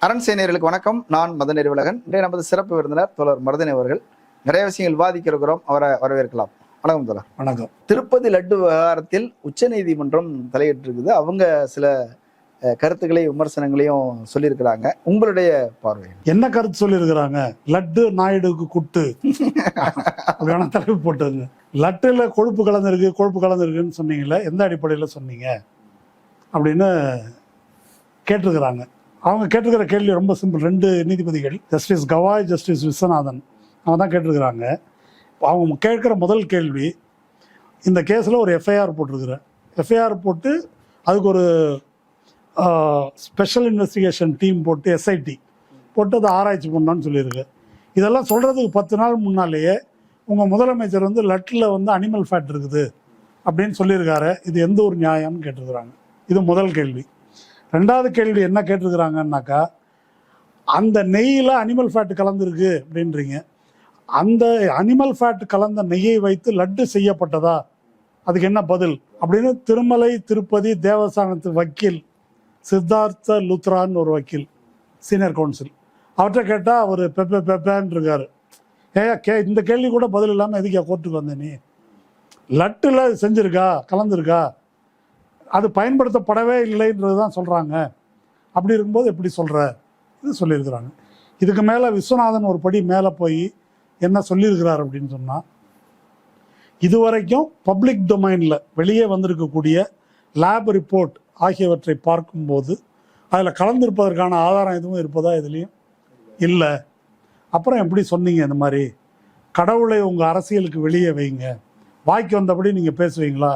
அரண் சேனியர்களுக்கு வணக்கம். நான் மதன் அறிவழகன் இன்றைய நமது சிறப்பு விருந்தினர் தோழர் மருதன் அவர்கள். நிறைய விஷயங்கள் விவாதிக்க இருக்கிறோம் அவரை வரவேற்கலாம். வணக்கம் தோழர். வணக்கம். திருப்பதி லட்டு விவகாரத்தில் உச்சநீதிமன்றம் தலையிட்டிருக்குது. அவங்க சில அஹ், கருத்துக்களை விமர்சனங்களையும் சொல்லியிருக்கிறாங்க. உங்களுடைய பார்வை என்ன? கருத்து சொல்லியிருக்கிறாங்க? லட்டு நாயுடுக்கு குட்டு. அப்படியான தலைப்பு போட்டதுங்க. லட்டுல கொழுப்பு கலந்துருக்கு கொழுப்பு கலந்துருக்குன்னு சொன்னீங்கல்ல எந்த அடிப்படையில் சொன்னீங்க? அப்படின்னு கேட்டிருக்கிறாங்க. அவங்க கேட்டிருக்கிற கேள்வி ரொம்ப சிம்பிள். ரெண்டு நீதிபதிகள் ஜஸ்டிஸ் கவாய் ஜஸ்டிஸ் விஸ்வநாதன் அவங்க தான் கேட்டிருக்கிறாங்க. அவங்க கேட்குற முதல் கேள்வி இந்த கேஸில் ஒரு எஃப்ஐஆர் போட்டிருக்கிறேன் எஃப்ஐஆர் போட்டு அதுக்கு ஒரு ஸ்பெஷல் இன்வெஸ்டிகேஷன் டீம் போட்டு எஸ்ஐடி போட்டு அதை ஆராய்ச்சி பண்ணான்னு சொல்லியிருக்கு. இதெல்லாம் சொல்கிறதுக்கு பத்து நாள் முன்னாலேயே உங்கள் முதலமைச்சர் வந்து லட்டில் வந்து அனிமல் ஃபேட் இருக்குது அப்படின்னு சொல்லியிருக்காரு. இது எந்த ஒரு நியாயம்னு கேட்டிருக்கிறாங்க. இது முதல் கேள்வி. ரெண்டாவது கேள்வி என்ன கேட்டிருக்கிறாங்கன்னாக்கா அந்த நெய்யில் அனிமல் ஃபேட் கலந்துருக்கு அப்படின்றீங்க. அந்த அனிமல் ஃபேட் கலந்த நெய்யை வைத்து லட்டு செய்யப்பட்டதா? அதுக்கு என்ன பதில்? அப்படின்னு திருமலை திருப்பதி தேவஸ்தானத்து வக்கீல் சித்தார்த்த லுத்ரான்னு ஒரு வக்கீல் சீனியர் கவுன்சில் அவர்கிட்ட கேட்டால் அவர் பெப்பே பெப்பேன்னு இருக்காரு. ஏயா கே இந்த கேள்வி கூட பதில் இல்லாமல் எதுக்கே கோர்ட்டுக்கு வந்த நீ? லட்டில் செஞ்சிருக்கா? கலந்துருக்கா? அது பயன்படுத்தப்படவே இல்லைன்றது தான் சொல்கிறாங்க அப்படி இருக்கும்போது எப்படி சொல்கிற இது சொல்லியிருக்கிறாங்க. இதுக்கு மேலே விஸ்வநாதன் ஒரு படி மேலே போய் என்ன சொல்லியிருக்கிறார் அப்படின்னு சொன்னால் இதுவரைக்கும் பப்ளிக் டொமைனில் வெளியே வந்திருக்கக்கூடிய லேப் ரிப்போர்ட் ஆகியவற்றை பார்க்கும்போது அதில் கலந்திருப்பதற்கான ஆதாரம் எதுவும் இருப்பதா இதுலேயும் இல்லை. அப்புறம் எப்படி சொன்னீங்க இந்த மாதிரி? கடவுளை உங்கள் அரசியலுக்கு வெளியே வைங்க. வாய்க்கு வந்தபடி நீங்கள் பேசுவீங்களா?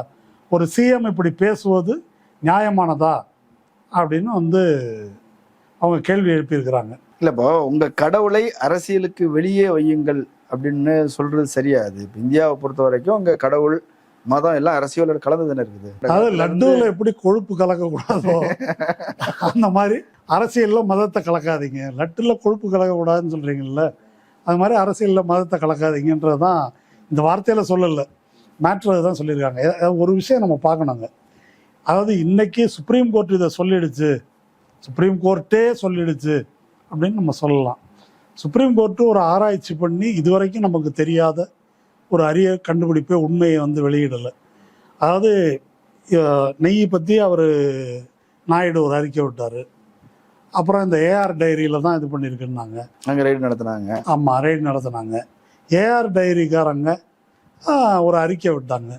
ஒரு சிஎம் இப்படி பேசுவது நியாயமானதா? அப்படின்னு வந்து அவங்க கேள்வி எழுப்பியிருக்கிறாங்க. இல்ல இப்போ உங்க கடவுளை அரசியலுக்கு வெளியே வையுங்கள் அப்படின்னு சொல்றது சரியா? அது இப்ப இந்தியாவை பொறுத்த வரைக்கும் உங்க கடவுள் மதம் எல்லாம் அரசியலோட கலந்து தானே இருக்குது? அதாவது லட்டுவில் எப்படி கொழுப்பு கலக்கக்கூடாதோ அந்த மாதிரி அரசியலில் மதத்தை கலக்காதீங்க. லட்டில் கொழுப்பு கலக்கக்கூடாதுன்னு சொல்கிறீங்கல்ல அது மாதிரி அரசியலில் மதத்தை கலக்காதீங்கன்றது தான் இந்த வார்த்தையில் சொல்லலை. மேட்ரு தான் சொல்லியிருக்காங்க ஒரு விஷயம் நம்ம பார்க்கணுங்க அதாவது இன்னைக்கு சுப்ரீம் கோர்ட் இதை சொல்லிடுச்சு. சுப்ரீம் கோர்ட்டே சொல்லிடுச்சு அப்படின்னு நம்ம சொல்லலாம். சுப்ரீம் கோர்ட்டு ஒரு ஆராய்ச்சி பண்ணி இதுவரைக்கும் நமக்கு தெரியாத ஒரு அரிய கண்டுபிடிப்பை உண்மையை வந்து வெளியிடலை. அதாவது அஹ், நெய் பற்றி அவர் நாயுடு ஒரு அறிக்கை விட்டார். அப்புறம் இந்த ஏஆர் டைரியில் தான் இது பண்ணியிருக்குன்னாங்க. அங்க ரைடு நடத்துனாங்க. ஆமாம் ரைடு நடத்துனாங்க. ஏஆர் டைரிக்காரங்க ஒரு அறிக்கை விட்டாங்க.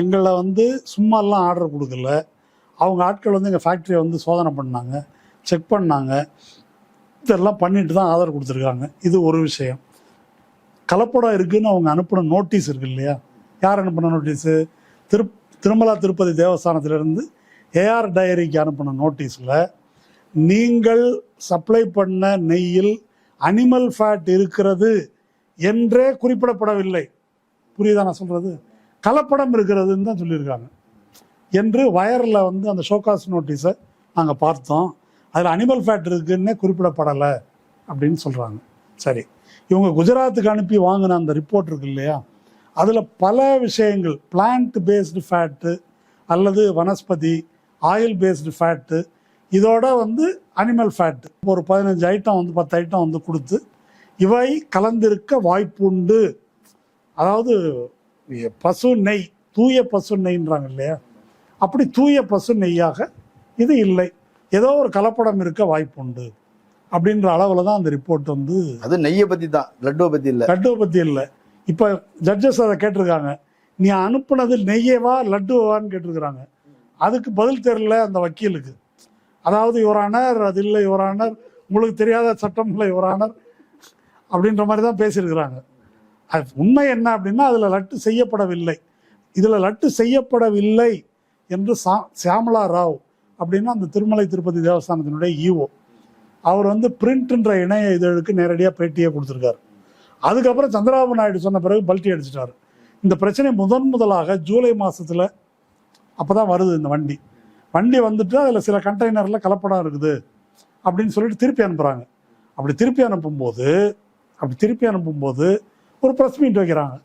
எங்களை வந்து சும்மாலாம் ஆர்டர் கொடுக்கல. அவங்க ஆட்கள் வந்து எங்கள் ஃபேக்ட்ரியை வந்து சோதனை பண்ணாங்க செக் பண்ணாங்க. இதெல்லாம் பண்ணிட்டு தான் ஆர்டர் கொடுத்துருக்காங்க. இது ஒரு விஷயம். கலப்படம் இருக்குதுன்னு அவங்க அனுப்பின நோட்டீஸ் இருக்கு இல்லையா? யார் அனுப்பின நோட்டீஸு திரு திருமலா திருப்பதி தேவஸ்தானத்திலிருந்து ஏஆர் டைரிக்கு அனுப்பின நோட்டீஸில் நீங்கள் சப்ளை பண்ண நெய்யில் அனிமல் ஃபேட் இருக்கிறது என்றே குறிப்பிடப்படவில்லை. புரியுதா நான் சொல்கிறது கலப்படம் இருக்கிறதுன்னு தான் சொல்லியிருக்காங்க. என்று வயரில் வந்து அந்த ஷோகாஸ் நோட்டீஸை நாங்கள் பார்த்தோம். அதில் அனிமல் ஃபேட் இருக்குன்னே குறிப்பிடப்படலை அப்படின்னு சொல்கிறாங்க சரி. இவங்க குஜராத்துக்கு அனுப்பி வாங்கின அந்த ரிப்போர்ட் இருக்கு இல்லையா? அதில் பல விஷயங்கள். பிளான்ட் பேஸ்டு ஃபேட்டு அல்லது வனஸ்பதி ஆயில் பேஸ்டு ஃபேட்டு இதோட வந்து அனிமல் ஃபேட்டு ஒரு பதினஞ்சு ஐட்டம் வந்து பத்து ஐட்டம் வந்து கொடுத்து இவை கலந்திருக்க வாய்ப்புண்டு. அதாவது பசு நெய் தூய பசு நெய்ன்றாங்க இல்லையா? அப்படி தூய பசு நெய்யாக இது இல்லை. ஏதோ ஒரு கலப்படம் இருக்க வாய்ப்புண்டு அப்படின்ற அளவில் தான் அந்த ரிப்போர்ட் வந்து அது நெய்யை பத்தி தான் லட்டுவை பத்தி இல்ல. லட்டுவை பற்றி இல்லை. இப்போ ஜட்ஜஸ் அதை கேட்டிருக்காங்க. நீ அனுப்புனது நெய்யவா லட்டுவான்னு கேட்டிருக்கிறாங்க. அதுக்கு பதில் தெரியல அந்த வக்கீலுக்கு. அதாவது யுவரானர் அது இல்லை யுவரானர் உங்களுக்கு தெரியாத சட்டம் இல்லை யுவரானர் அப்படின்ற மாதிரி தான் பேசியிருக்கிறாங்க. உண்மை என்ன அப்படின்னா அதில் லட்டு செய்யப்படவில்லை. இதில் லட்டு செய்யப்படவில்லை என்று சா சியாமலா ராவ் அப்படின்னா அந்த திருமலை திருப்பதி தேவஸ்தானத்தினுடைய ஈஓ அவர் வந்து பிரிண்ட்ன்ற இணைய இதழுக்கு நேரடியாக பேட்டியை கொடுத்துருக்காரு. அதுக்கப்புறம் சந்திரபாபு நாயுடு சொன்ன பிறகு பல்ட்டி அடிச்சிட்டாரு. இந்த பிரச்சனை முதன் முதலாக ஜூலை மாதத்தில் அப்போ தான் வருது இந்த வண்டி. வண்டி வந்துட்டு அதில் சில கண்டெய்னரில் கலப்படம் இருக்குது அப்படின்னு சொல்லிட்டு திருப்பி அனுப்புகிறாங்க அப்படி திருப்பி அனுப்பும்போது அப்படி திருப்பி அனுப்பும்போது ஒரு ப்ரெஸ் மீட் வைக்கிறாங்க.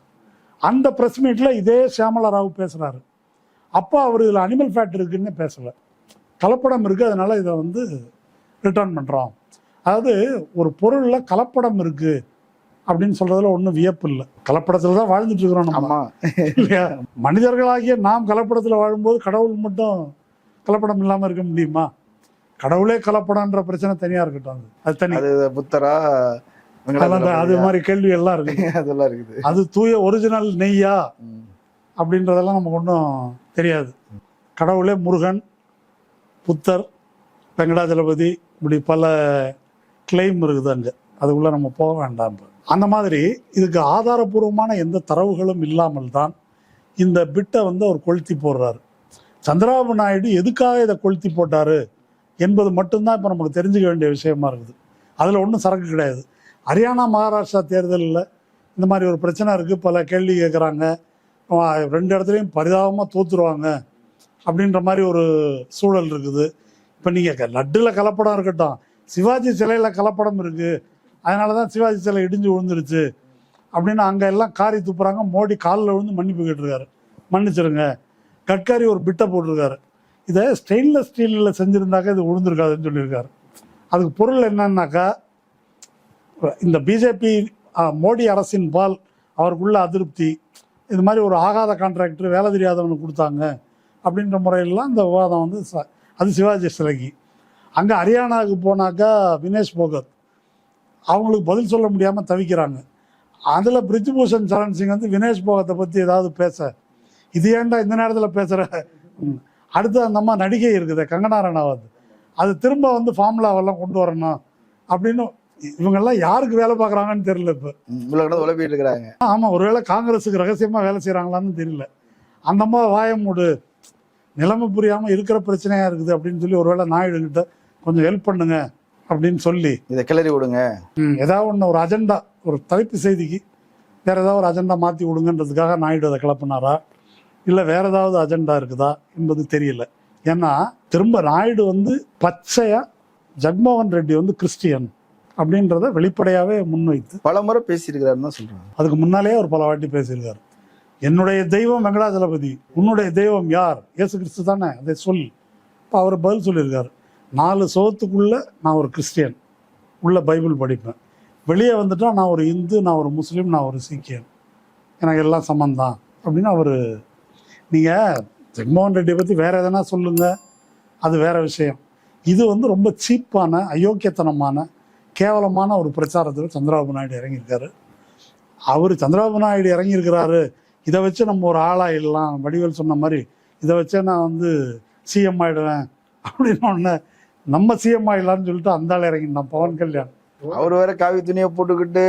அந்த ப்ரெஸ் மீட்டில் இதே சியாமலா ராவ் பேசுகிறாரு அப்போ அவர் இதில் அனிமல் ஃபேட் இருக்குன்னு பேசலை. கலப்படம் இருக்குது அதனால இதை வந்து ரிட்டர்ன் பண்ணுறோம் அதாவது ஒரு பொருளில் கலப்படம் இருக்குது அப்படின்னு சொல்கிறதுல ஒன்றும் வியப்பு இல்லை. கலப்படத்தில் தான் வாழ்ந்துட்டு இருக்கிறோம் நம்ம. இல்லையா? மனிதர்களாகிய நாம் கலப்படத்தில் வாழும்போது கடவுள் மட்டும் கலப்படம் இல்லாமல் இருக்க முடியுமா? கடவுளே கலப்படம்ன்ற பிரச்சனை தனியாக இருக்கட்டும் அது. அது தனி. புத்தரா அந்த- அது மாதிரி கேள்வி எல்லாம் இருக்கு. அதெல்லாம் இருக்குது. அது தூய ஒரிஜினல் நெய்யா. அப்படின்றதெல்லாம் நமக்கு ஒன்றும் தெரியாது. கடவுளே முருகன் புத்தர் வெங்கடாஜலபதி இப்படி பல கிளைம் இருக்குது அங்கே. அதுக்குள்ளே நம்ம போக வேண்டாம். அந்த மாதிரி இதுக்கு ஆதாரபூர்வமான எந்த தரவுகளும் இல்லாமல் தான் இந்த பிட்டை வந்து அவர் கொளுத்தி போடுறாரு. சந்திரபாபு நாயுடு எதுக்காக இதை கொளுத்தி போட்டாரு என்பது மட்டும்தான் இப்போ நமக்கு தெரிஞ்சுக்க வேண்டிய விஷயமா இருக்குது. அதில் ஒன்றும் சரக்கு கிடையாது. ஹரியானா மகாராஷ்டிரா தேர்தலில் இந்த மாதிரி ஒரு பிரச்சனை இருக்குது பல கேள்வி கேட்குறாங்க ரெண்டு இடத்துலையும் பரிதாபமாக தோத்துருவாங்க அப்படின்ற மாதிரி ஒரு சூழல் இருக்குது. இப்போ நீங்கள் லட்டில் கலப்படம் இருக்கட்டும். சிவாஜி சிலையில் கலப்படம் இருக்குது அதனால தான் சிவாஜி சிலை இடிஞ்சு விழுந்துருச்சு அப்படின்னு அங்கே எல்லாம் காரி துப்புறாங்க. மோடி காலில் விழுந்து மன்னிப்பு கேட்டிருக்காரு. மன்னிச்சிருங்க. கட்காரி ஒரு பிட்டை போட்டிருக்காரு. இதை ஸ்டெயின்லெஸ் ஸ்டீலில் செஞ்சுருந்தாக்கா இது விழுந்திருக்காதுன்னு சொல்லியிருக்காரு. அதுக்கு பொருள் என்னன்னாக்கா இந்த பிஜேபி மோடி அரசின் பால் அவருக்குள்ள அதிருப்தி இது மாதிரி ஒரு ஆகாத கான்ட்ராக்டர் வேலை தெரியாதவனுக்கு கொடுத்தாங்க அப்படின்ற முறையிலலாம் இந்த விவாதம் வந்து ச- அது சிவாஜி சிலைக்கு. அங்கே ஹரியானாவுக்கு போனாக்கா வினேஷ் போகத் அவங்களுக்கு பதில் சொல்ல முடியாமல் தவிக்கிறாங்க. அதில் பிரிஜ்பூஷன் சரண் சிங் வந்து வினேஷ் போகத்தை பற்றி ஏதாவது பேச. இது ஏன்டா இந்த நேரத்தில் பேசுகிற அடுத்து அந்த அம்மா நடிகை இருக்குது கங்கனா ரணாவத் அது திரும்ப வந்து ஃபார்முலாவெல்லாம் கொண்டு வரணும் அப்படின்னு இவங்கெல்லாம் யாருக்கு வேலை பார்க்குறாங்கன்னு தெரியல இப்போ. கிடந்து உழப்பிட்டு இருக்கிறாங்க. ஆமாம் ஒருவேளை காங்கிரஸுக்கு ரகசியமாக வேலை செய்கிறாங்களான்னு தெரியல. அந்த அம்மா வாய மூடு. நிலைமை புரியாமல் இருக்கிற பிரச்சனையாக இருக்குது அப்படின்னு சொல்லி ஒருவேளை நாயுடு கிட்ட கொஞ்சம் ஹெல்ப் பண்ணுங்க அப்படின்னு சொல்லி. இதை கிளறி விடுங்க. ஏதாவது ஒன்று ஒரு அஜெண்டா ஒரு தலைப்பு செய்திக்கு வேற ஏதாவது ஒரு அஜெண்டா மாற்றி விடுங்கன்றதுக்காக நாயுடு அதை கிளப்பினாரா? இல்லை வேற ஏதாவது அஜெண்டா இருக்குதா என்பது தெரியல. ஏன்னா திரும்ப நாயுடு வந்து பச்சையா ஜக்மோகன் ரெட்டி வந்து கிறிஸ்டியன். அப்படின்றத வெளிப்படையாவே முன்வைத்து பல முறை பேசியிருக்கிறாருன்னு தான் சொல்றாங்க. அதுக்கு முன்னாலே அவர் பல வாட்டி பேசியிருக்காரு. என்னுடைய தெய்வம் வெங்கடாஜலபதி உன்னுடைய தெய்வம் யார்? இயேசு கிறிஸ்து தானே அதை சொல். இப்போ அவர் பதில் சொல்லியிருக்காரு. நாலு சோத்துக்குள்ள நான் ஒரு கிறிஸ்டியன் உள்ள பைபிள் படிப்பேன். வெளியே வந்துட்டா நான் ஒரு இந்து நான் ஒரு முஸ்லீம் நான் ஒரு சீக்கியன். எனக்கு எல்லாம் சமந்தான் அப்படின்னு அவர் நீங்கள் ஜெகன்மோகன் ரெட்டியை பற்றி வேற எதனா சொல்லுங்க. அது வேற விஷயம். இது வந்து ரொம்ப சீப்பான அயோக்கியத்தனமான கேவலமான ஒரு பிரச்சாரத்தில் சந்திரபாபு நாயுடு இறங்கியிருக்காரு. அவர் சந்திரபாபு நாயுடு இறங்கியிருக்கிறாரு. இதை வச்சு நம்ம ஒரு ஆளாயிடலாம். வடிவேல் சொன்ன மாதிரி இதை வச்சே நான் வந்து சிஎம் ஆயிடுவேன். அப்படின்னு ஒன்று நம்ம சிஎம் ஆயிடலாம்னு சொல்லிட்டு அந்த ஆள் இறங்கினான் பவன் கல்யாண். அவர் வேற காவி துணியை போட்டுக்கிட்டு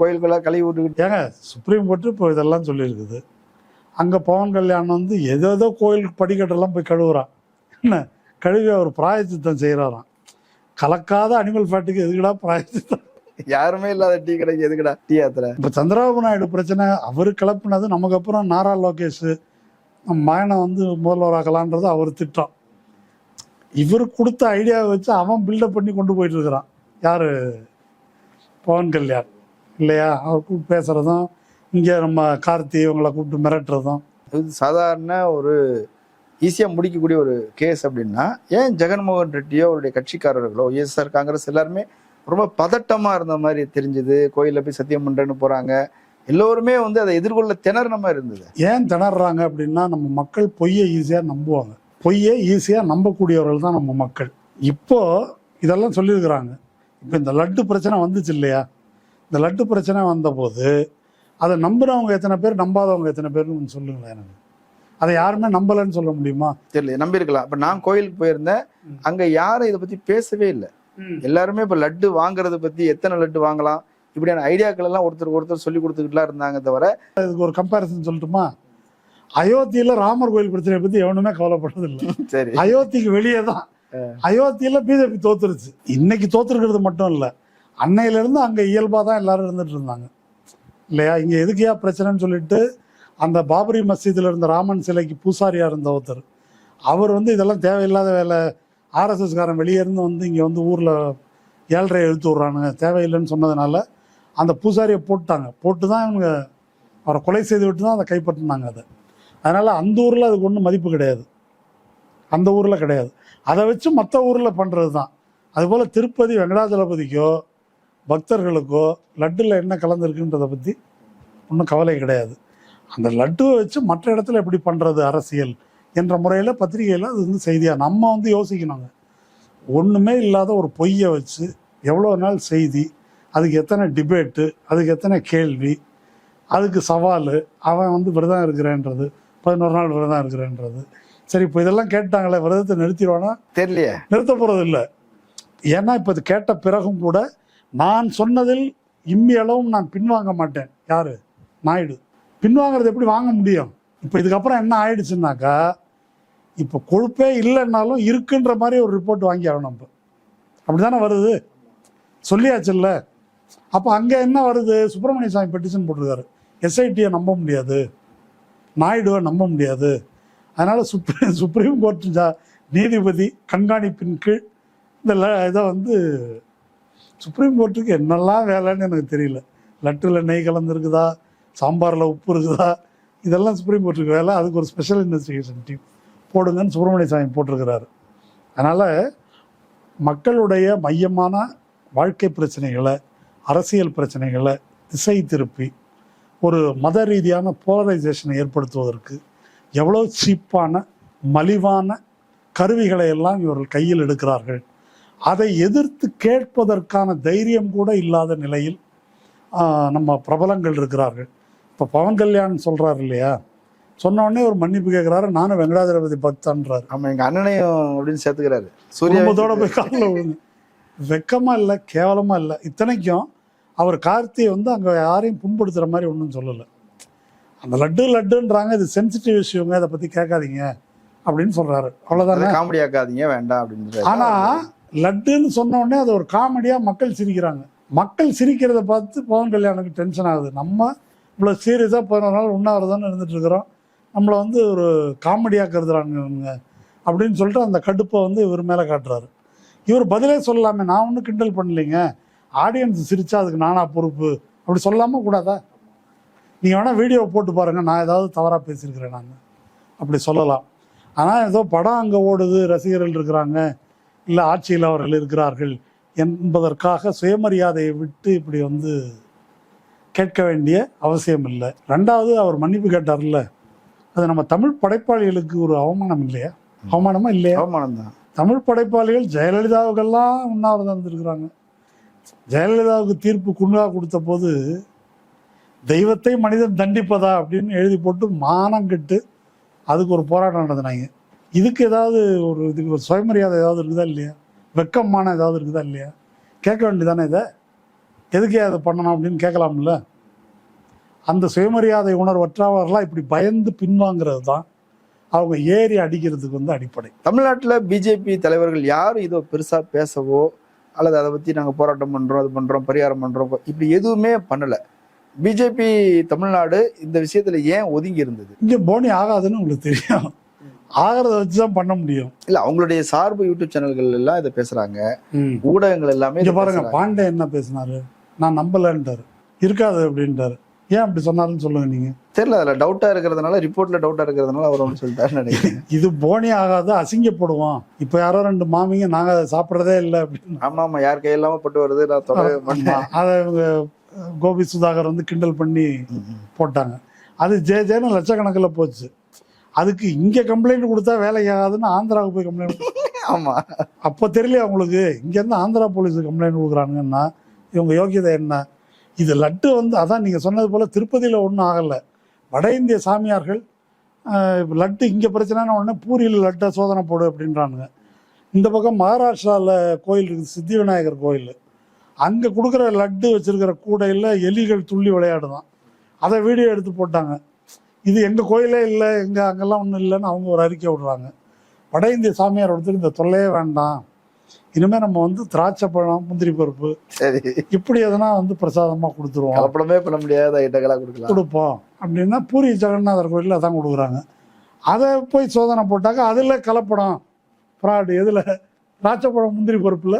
கோயிலுக்குள்ள கழுவி விட்டுக்கிட்டு. ஏங்க சுப்ரீம் கோர்ட்டு இப்போ இதெல்லாம் சொல்லியிருக்குது. அங்கே பவன் கல்யாண் வந்து ஏதோ ஏதோ கோயிலுக்கு படிக்கட்டெல்லாம் போய் கழுவுறான். என்ன? கழுவி அவர் பிராயச்சித்தம் செய்கிறாராம் கலக்காத அனிமல் ஃபேட்டுக்கு எதுக்குடா பிராயச்சித்தம்? யாருமே இல்லாத டீ கடைக்கு எதுக்குடா டீ ஆத்துல இப்போ சந்திரபாபு நாயுடு பிரச்சனை அவர் கிளப்புனது நமக்கு அப்புறம் நாரா லோகேஷ். நம்ம மகனை வந்து முதல்வராக்கலான்றது அவர் திட்டம். இவர் கொடுத்த ஐடியாவை வச்சு அவன் பில்டப் பண்ணி கொண்டு போயிட்டு இருக்கிறான். யாரு? பவன் கல்யாண். இல்லையா? அவர் கூப்பிட்டு பேசுறதும் இங்கே நம்ம கார்த்தி இவங்களை கூப்பிட்டு மிரட்டுறதும். இது சாதாரண ஒரு ஈஸியாக முடிக்கக்கூடிய ஒரு கேஸ் அப்படின்னா ஏன் ஜெகன்மோகன் ரெட்டியோ அவருடைய கட்சிக்காரர்களோ ஒய்எஸ்ஆர் காங்கிரஸ் எல்லாருமே ரொம்ப பதட்டமாக இருந்த மாதிரி தெரிஞ்சுது. கோயிலில் போய் சத்தியம் பண்ணுறேன்னு போகிறாங்க எல்லோருமே வந்து அதை எதிர்கொள்ள திணறின மாதிரி இருந்தது. ஏன் திணறாங்க அப்படின்னா நம்ம மக்கள் பொய்யை ஈஸியாக நம்புவாங்க. பொய்யை ஈஸியாக நம்பக்கூடியவர்கள் தான் நம்ம மக்கள். இப்போ இதெல்லாம் சொல்லியிருக்கிறாங்க. இப்போ இந்த லட்டு பிரச்சனை வந்துச்சு இல்லையா? இந்த லட்டு பிரச்சனை வந்தபோது அதை நம்புகிறவங்க எத்தனை பேர் நம்பாதவங்க எத்தனை பேர்னு சொல்லுங்களேன் எனக்கு. அதை யாருமே நம்பலைன்னு சொல்ல முடியுமா? தெரியல நம்பியிருக்கலாம். இப்ப நான் கோயிலுக்கு போயிருந்தேன். அங்க யாரும் இதை பத்தி பேசவே இல்லை. எல்லாருமே இப்ப லட்டு வாங்குறத பத்தி எத்தனை லட்டு வாங்கலாம்? இப்படியான ஐடியாக்கள் எல்லாம் ஒருத்தருக்கு ஒருத்தர் சொல்லி கொடுத்துக்கிட்டுலாம் இருந்தாங்க தவிர இதுக்கு ஒரு கம்பேரிசன் சொல்லட்டுமா? அயோத்தியில ராமர் கோயில் பிரச்சனையை பத்தி எவனுமே கவலைப்படுறதில்லை. சரி. அயோத்திக்கு வெளியே தான். அயோத்தியில பிஜேபி தோத்துருச்சு. இன்னைக்கு தோத்துருக்கிறது மட்டும் இல்ல. அன்னையில இருந்து அங்க இயல்பா தான் எல்லாரும் இருந்துட்டு இருந்தாங்க. இல்லையா? இங்க எதுக்கியா பிரச்சனைன்னு சொல்லிட்டு அந்த பாபரி மஸ்ஜித்ல இருந்த ராமன் சிலைக்கு பூசாரியாக இருந்த ஒருத்தர். அவர் வந்து இதெல்லாம் தேவையில்லாத வேலை ஆர்எஸ்எஸ்காரன் வெளியே இருந்து வந்து இங்கே வந்து ஊரில் ஏழரை எழுத்து விட்றானுங்க தேவையில்லைன்னு சொன்னதுனால அந்த பூசாரியை போட்டாங்க போட்டு தான் இவங்க அவரை கொலை செய்து விட்டு தான் அதை கைப்பற்றினாங்க அதை. அதனால் அந்த ஊரில் அதுக்கு ஒன்றும் மதிப்பு கிடையாது. அந்த ஊரில் கிடையாது. அதை வச்சு மற்ற ஊரில் பண்ணுறது தான். அதுபோல் திருப்பதி வெங்கடாஜலபதிக்கோ பக்தர்களுக்கோ லட்டில் என்ன கலந்துருக்குன்றதை பற்றி ஒன்றும் கவலை கிடையாது. அந்த லட்டுவை வச்சு மற்ற இடத்துல எப்படி பண்ணுறது அரசியல் என்ற முறையில் பத்திரிகையில் அது வந்து செய்தியாக நம்ம வந்து யோசிக்கணுங்க. ஒன்றுமே இல்லாத ஒரு பொய்யை வச்சு எவ்வளோ நாள் செய்தி அதுக்கு எத்தனை டிபேட்டு அதுக்கு எத்தனை கேள்வி அதுக்கு சவால் அவன் வந்து விரதம் இருக்கிறேன்றது பதினோரு நாள் விரதம் இருக்கிறேன்றது. சரி இப்போ இதெல்லாம் கேட்டாங்களே விரதத்தை நிறுத்திடுவானா? தெரியலையே. நிறுத்த போகிறது இல்லை ஏன்னா இப்போ இது கேட்ட பிறகும் கூட நான் சொன்னதில் இம்மி அளவும் நான் பின்வாங்க மாட்டேன். யாரு? நாயுடு. பின்வாங்கிறது எப்படி வாங்க முடியும்? இப்போ இதுக்கப்புறம் என்ன ஆயிடுச்சுன்னாக்கா இப்போ கொழுப்பே இல்லைன்னாலும் இருக்குன்ற மாதிரி ஒரு ரிப்போர்ட் வாங்கி ஆகணும் நம்ம. அப்படிதானே வருது? சொல்லியாச்சுல்ல? அப்போ அங்கே என்ன வருது? சுப்பிரமணிய சாமி பெட்டிஷன் போட்டிருக்காரு. எஸ்ஐடியை நம்ப முடியாது. நாயுடுவை நம்ப முடியாது. அதனால் சுப்ரீம் சுப்ரீம் கோர்ட் நீதிபதி கண்காணிப்பின் கீழ் இந்த ல- இதை வந்து சுப்ரீம் கோர்ட்டுக்கு என்னெல்லாம் வேலைன்னு எனக்கு தெரியல. லட்டில் நெய் கலந்துருக்குதா? சாம்பாரில் உப்பு இருக்குதா? இதெல்லாம் சுப்ரீம் கோர்ட்டுக்கு வேலை அதுக்கு ஒரு ஸ்பெஷல் இன்வெஸ்டிகேஷன் டீம் போடுங்கன்னு சுப்பிரமணிய சாமி போட்டிருக்கிறாரு. அதனால் மக்களுடைய மையமான வாழ்க்கை பிரச்சனைகளை அரசியல் பிரச்சனைகளை திசை திருப்பி ஒரு மத ரீதியான போலரைசேஷனை ஏற்படுத்துவதற்கு எவ்வளோ சீப்பான மலிவான கருவிகளை எல்லாம் இவர்கள் கையில் எடுக்கிறார்கள். அதை எதிர்த்து கேட்பதற்கான தைரியம் கூட இல்லாத நிலையில் நம்ம பிரபலங்கள் இருக்கிறார்கள். இப்போ பவன் கல்யாண் சொல்றாரு இல்லையா? சொன்ன உடனே ஒரு மன்னிப்பு கேட்குறாரு நானும் வெங்கடாஜலபதி பக்தன்றாரு. ஆமா எங்க அண்ணனையும் அப்படின்னு சேர்த்துக்கிறாரு. சூர்யா குடும்பத்தோட போய் காலில் விழுந்து வெக்கமா இல்லை கேவலமா இல்லை. இத்தனைக்கும் அவர் கார்த்தியை வந்து அங்கே யாரையும் புண்படுத்துற மாதிரி ஒன்றும் சொல்லலை. அந்த லட்டு லட்டுன்றாங்க. இது சென்சிட்டிவ் விஷயங்க. இதை பற்றி கேட்காதீங்க. அப்படின்னு சொல்றாரு. அவ்வளோதானே காமெடி ஆக்காதீங்க. வேண்டாம் அப்படின்னு ஆனா லட்டுன்னு சொன்ன உடனே அது ஒரு காமெடியா மக்கள் சிரிக்கிறாங்க. மக்கள் சிரிக்கிறத பார்த்து பவன் கல்யாணுக்கு டென்ஷன் ஆகுது. நம்ம இவ்வளோ சீரியஸாக பதினோரு நாள் உண்ணாவிரதம்னு இருந்துகிட்ருக்குறோம் நம்மளை வந்து ஒரு காமெடியாக கருதுறாங்க இவங்க அப்படின்னு சொல்லிட்டு அந்த கடுப்பை வந்து இவர் மேலே காட்டுறாரு. இவர் பதிலே சொல்லலாமே நான் ஒன்றும் கிண்டல் பண்ணலைங்க. ஆடியன்ஸ் சிரிச்சா அதுக்கு நானா பொறுப்பு. அப்படி சொல்லாமல் கூடாதா? நீங்கள் வேணால் வீடியோ போட்டு பாருங்கள் நான் ஏதாவது தவறாக பேசியிருக்கிறேன் நான். அப்படி சொல்லலாம். ஆனால் ஏதோ படம் அங்கே ஓடுது ரசிகர்கள் இருக்கிறாங்க இல்லை ஆட்சியில் அவர்கள் இருக்கிறார்கள் என்பதற்காக சுயமரியாதையை விட்டு இப்படி வந்து கேட்க வேண்டிய அவசியம் இல்லை ரெண்டாவது அவர் மன்னிப்பு கேட்டார்ல அது நம்ம தமிழ் படைப்பாளிகளுக்கு ஒரு அவமானம் இல்லையா? அவமானமா இல்லையா? அவமானம் தான் தமிழ் படைப்பாளிகள் ஜெயலலிதாவுக்கெல்லாம் உண்ணாவிரதம் இருந்திருக்கிறாங்க ஜெயலலிதாவுக்கு தீர்ப்பு குண்டா கொடுத்த போது தெய்வத்தை மனிதன் தண்டிப்பதா? அப்படின்னு எழுதி போட்டு மானம் கெட்டு அதுக்கு ஒரு போராட்டம் நடத்தினாங்க. இதுக்கு ஏதாவது ஒரு இதுக்கு ஒரு சுயமரியாதை ஏதாவது இருக்குதா இல்லையா? வெக்கமான ஏதாவது இருக்குதா இல்லையா? கேட்க வேண்டியதானே இதை? எதுக்கே அதை பண்ணணும் அப்படின்னு கேட்கலாம்ல? அந்த சுயமரியாதை உணர்வற்றவர்களாக இப்படி பயந்து பின்வாங்கிறது தான் அவங்க ஏறி அடிக்கிறதுக்கு வந்து அடிப்படை. தமிழ்நாட்டுல பிஜேபி தலைவர்கள் யாரும் இதோ பெருசா பேசவோ அல்லது அதை பத்தி நாங்க போராட்டம் பண்றோம் அது பண்றோம் பரிகாரம் பண்றோம் இப்படி எதுவுமே பண்ணல. பிஜேபி தமிழ்நாடு இந்த விஷயத்துல ஏன் ஒதுங்கி இருந்தது? இங்கே போனி ஆகாதுன்னு உங்களுக்கு தெரியும். ஆகிறத வச்சு தான் பண்ண முடியும். இல்ல அவங்களுடைய சார்பு யூடியூப் சேனல்கள் எல்லாம் இதை பேசுறாங்க. ஊடகங்கள் எல்லாமே பாருங்க. பாண்டே என்ன பேசினாரு? நான் நம்பலன்ட்டாரு. இருக்காது அப்படின்ட்டாரு. ஏன் அப்படி சொன்னாருன்னு சொல்லுங்க நீங்க. தெரியல அதுல டவுட்டா இருக்கிறதுனால ரிப்போர்ட்ல டவுட்டா இருக்கிறதுனால அவர் ஒன்று சொல்லிட்டாருன்னு நினைக்கிறேன். இது போனி ஆகாது அசிங்கப்படுவோம் இப்போ யாரோ ரெண்டு மாமிங்க நாங்க அதை சாப்பிட்றதே இல்லை அப்படின்னு. ஆமா ஆமா யார் கையெல்லாம பட்டு வருது நான் ஆமா, அதை இவங்க கோபி சுதாகர் வந்து கிண்டல் பண்ணி போட்டாங்க. அது ஜே ஜேன்னு லட்சக்கணக்கில் போச்சு. அதுக்கு இங்க கம்ப்ளைண்ட் கொடுத்தா வேலைக்கு ஆகாதுன்னு ஆந்திராவுக்கு போய் கம்ப்ளைண்ட் ஆமா. அப்போ தெரியல அவங்களுக்கு இங்கேருந்து ஆந்திரா போலீஸ் கம்ப்ளைண்ட் கொடுக்குறாங்கன்னா இவங்க யோகியதை என்ன? இது லட்டு வந்து அதான் நீங்கள் சொன்னது போல் திருப்பதியில் ஒன்றும் ஆகலை. வட இந்திய சாமியார்கள் லட்டு இங்கே பிரச்சனைனா உடனே பூரியில் லட்டை சோதனை போடு அப்படின்றானுங்க. இந்த பக்கம் மகாராஷ்டிராவில் கோயில் இருக்குது சித்தி விநாயகர் கோயில். அங்கே கொடுக்குற லட்டு வச்சுருக்கிற கூடையில் எலிகள் துள்ளி விளையாடுதான். அதை வீடியோ எடுத்து போட்டாங்க. இது எங்கள் கோயிலே இல்லை எங்கள் அங்கெல்லாம் ஒன்றும் இல்லைன்னு அவங்க ஒரு அறிக்கை விடுறாங்க. வட இந்திய சாமியார் ஒருத்தர் இந்த தொல்லையே வேண்டாம். இனிமே நம்ம வந்து திராட்சை பழம் முந்திரி பருப்பு சரி. இப்படி எதனா வந்து பிரசாதமா கொடுத்துருவோம். கலப்படமே பண்ண முடியாத ஐட்டங்களா கொடுக்கலாம். கொடுப்போம். அப்படின்னா பூரி ஜெகநாதர் கோயிலில் அதான் கொடுக்குறாங்க. அதை போய் சோதனை போட்டாக்க அதில் கலப்படம் ஃப்ராடு. எதில்? திராட்சை பழம் முந்திரி பருப்பில்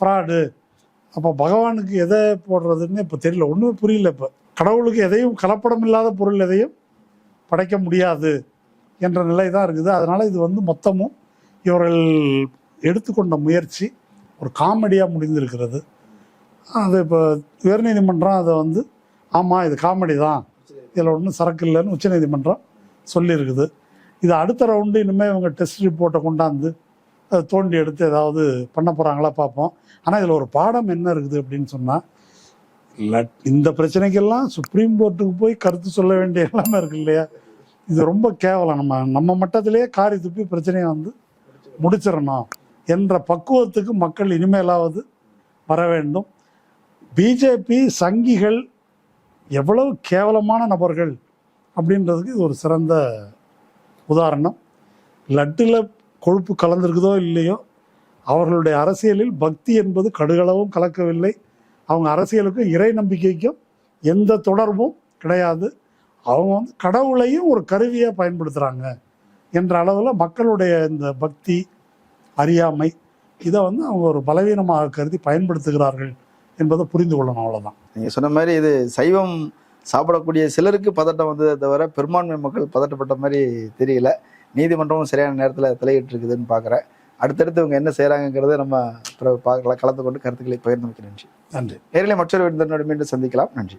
ஃப்ராடு. அப்போ பகவானுக்கு எதை போடுறதுன்னு இப்போ தெரியல. ஒன்றுமே புரியல இப்போ. கடவுளுக்கு எதையும் கலப்படம் இல்லாத பொருள் எதையும் படைக்க முடியாது என்ற நிலை தான் இருக்குது. அதனால் இது வந்து மொத்தமும் இவர்கள் எடுத்துக்கொண்ட முயற்சி ஒரு காமெடியாக முடிந்திருக்கிறது. அது இப்போ உயர்நீதிமன்றம் அதை வந்து ஆமாம் இது காமெடி தான். இதில் ஒன்றும் சரக்கு இல்லைன்னு உச்சநீதிமன்றம் சொல்லியிருக்குது. இது அடுத்த ரவுண்டு இனிமேல் இவங்க டெஸ்ட் ரிப்போர்ட்டை கொண்டாந்து அதை தோண்டி எடுத்து ஏதாவது பண்ண போகிறாங்களா பார்ப்போம். ஆனால் இதில் ஒரு பாடம் என்ன இருக்குது அப்படின்னு சொன்னால் இந்த பிரச்சனைக்கெல்லாம் சுப்ரீம் கோர்ட்டுக்கு போய் கருத்து சொல்ல வேண்டிய எல்லாமே இருக்கு இல்லையா? இது ரொம்ப கேவலம். நம்ம நம்ம மட்டத்திலேயே காரி துப்பி பிரச்சனையை வந்து முடிச்சிடணும். என்ற பக்குவத்துக்கு மக்கள் இனிமேலாவது வர வேண்டும். பிஜேபி சங்கிகள் எவ்வளவு கேவலமான நபர்கள் அப்படின்றதுக்கு இது ஒரு சிறந்த உதாரணம். லட்டில் கொழுப்பு கலந்திருக்குதோ இல்லையோ அவர்களுடைய அரசியலில் பக்தி என்பது கடுகளவும் கலக்கவில்லை. அவங்க அரசியலுக்கும் இறை நம்பிக்கைக்கும் எந்த தொடர்பும் கிடையாது. அவங்க வந்து கடவுளையும் ஒரு கருவியாக பயன்படுத்துகிறாங்க என்ற அளவில் மக்களுடைய இந்த பக்தி அறியாமை இதை வந்து அவங்க ஒரு பலவீனமாக கருதி பயன்படுத்துகிறார்கள் என்பதை புரிந்து கொள்ளணும் அவ்வளோதான் நீங்க சொன்ன மாதிரி இது சைவம் சாப்பிடக்கூடிய சிலருக்கு பதட்டம் வந்ததை தவிர பெரும்பான்மை மக்கள் பதட்டப்பட்ட மாதிரி தெரியல. நீதிமன்றமும் சரியான நேரத்தில் தலையிட்டு இருக்குதுன்னு பார்க்குறேன் அடுத்தடுத்து இவங்க என்ன செய்கிறாங்கங்கிறத நம்ம பிறகு பார்க்கலாம். கலந்து கொண்டு கருத்துக்களை பகிர்ந்து நன்றி. நன்றி. நேரிலே மற்றொரு விருந்தினரோடு மீண்டும் சந்திக்கலாம். நன்றி.